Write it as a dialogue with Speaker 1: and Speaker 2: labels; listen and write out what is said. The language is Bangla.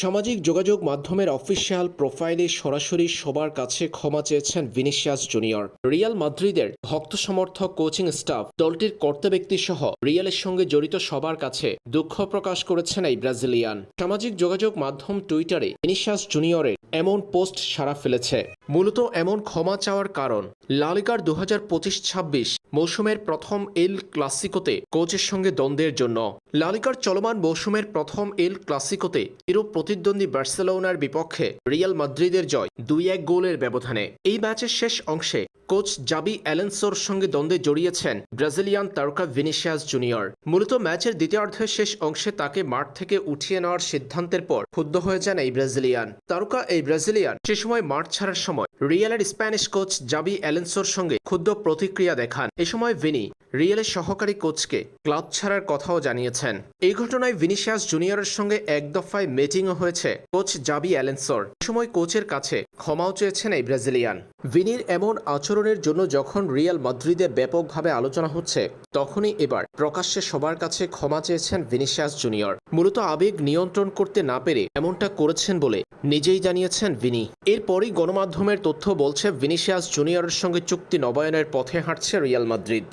Speaker 1: সামাজিক যোগাযোগ মাধ্যমের অফিসিয়াল প্রোফাইলে সরাসরি সবার কাছে ক্ষমা চেয়েছেন ভিনিসিয়াস জুনিয়র। রিয়াল মাদ্রিদের ভক্ত সমর্থক কোচিং স্টাফ দলটির কর্তা ব্যক্তি সহ রিয়ালের সঙ্গে জড়িত সবার কাছে দুঃখ প্রকাশ করেছেন এই ব্রাজিলিয়ান। সামাজিক যোগাযোগ মাধ্যম টুইটারে ভিনিসিয়াস জুনিয়রের এমন পোস্ট সারা ফেলেছে। মূলত এমন ক্ষমা চাওয়ার কারণ। লালিকার দু হাজার পঁচিশ ছাব্বিশ মৌসুমের প্রথম এল ক্লাসিকোতে কোচের সঙ্গে দ্বন্দ্বের জন্য। লালিকার চলমান মৌসুমের প্রথম এল ক্লাসিকোতে ইউরোপ প্রতিদ্বন্দ্বী বার্সেলোনার বিপক্ষে রিয়াল মাদ্রিদের জয় দুই এক গোলের ব্যবধানে। এই ম্যাচের শেষ অংশে কোচ জাবি অ্যালেন্সোর সঙ্গে দ্বন্দ্বে জড়িয়েছেন ব্রাজিলিয়ান তারকা ভিনিসিয়াস জুনিয়র। মূলত ম্যাচের দ্বিতীয়ার্ধের শেষ অংশে তাকে মাঠ থেকে উঠিয়ে নেওয়ার সিদ্ধান্তের পর ক্ষুব্ধ হয়ে যান এই ব্রাজিলিয়ান। তারকা এই ব্রাজিলিয়ান সে সময় মাঠ ছাড়ার সময় রিয়ালের স্প্যানিশ কোচ জাবি অ্যালেন্সোর সঙ্গে ক্ষুদ্র প্রতিক্রিয়া দেখান। এ সময় ভিনি রিয়ালের সহকারী কোচকে ক্লাব ছাড়ার কথাও জানিয়েছেন। এই ঘটনায় ভিনিসিয়াস জুনিয়রের সঙ্গে এক দফায় মিটিংও হয়েছে, কোচ জাবি অ্যালেন্সর। সময় কোচের কাছে ক্ষমাও চেয়েছেন এই ব্রাজিলিয়ান। ভিনির এমন আচরণের জন্য যখন রিয়াল মাদ্রিদে ব্যাপকভাবে আলোচনা হচ্ছে, তখনই এবার প্রকাশ্যে সবার কাছে ক্ষমা চেয়েছেন ভিনিসিয়াস জুনিয়র। মূলত আবেগ নিয়ন্ত্রণ করতে না পেরে এমনটা করেছেন বলে নিজেই জানিয়েছেন ভিনি। এরপরই গণমাধ্যমের তথ্য বলছে, ভিনিসিয়াস জুনিয়রের সঙ্গে চুক্তি নবায়নের পথে হাঁটছে রিয়াল মাদ্রিদ।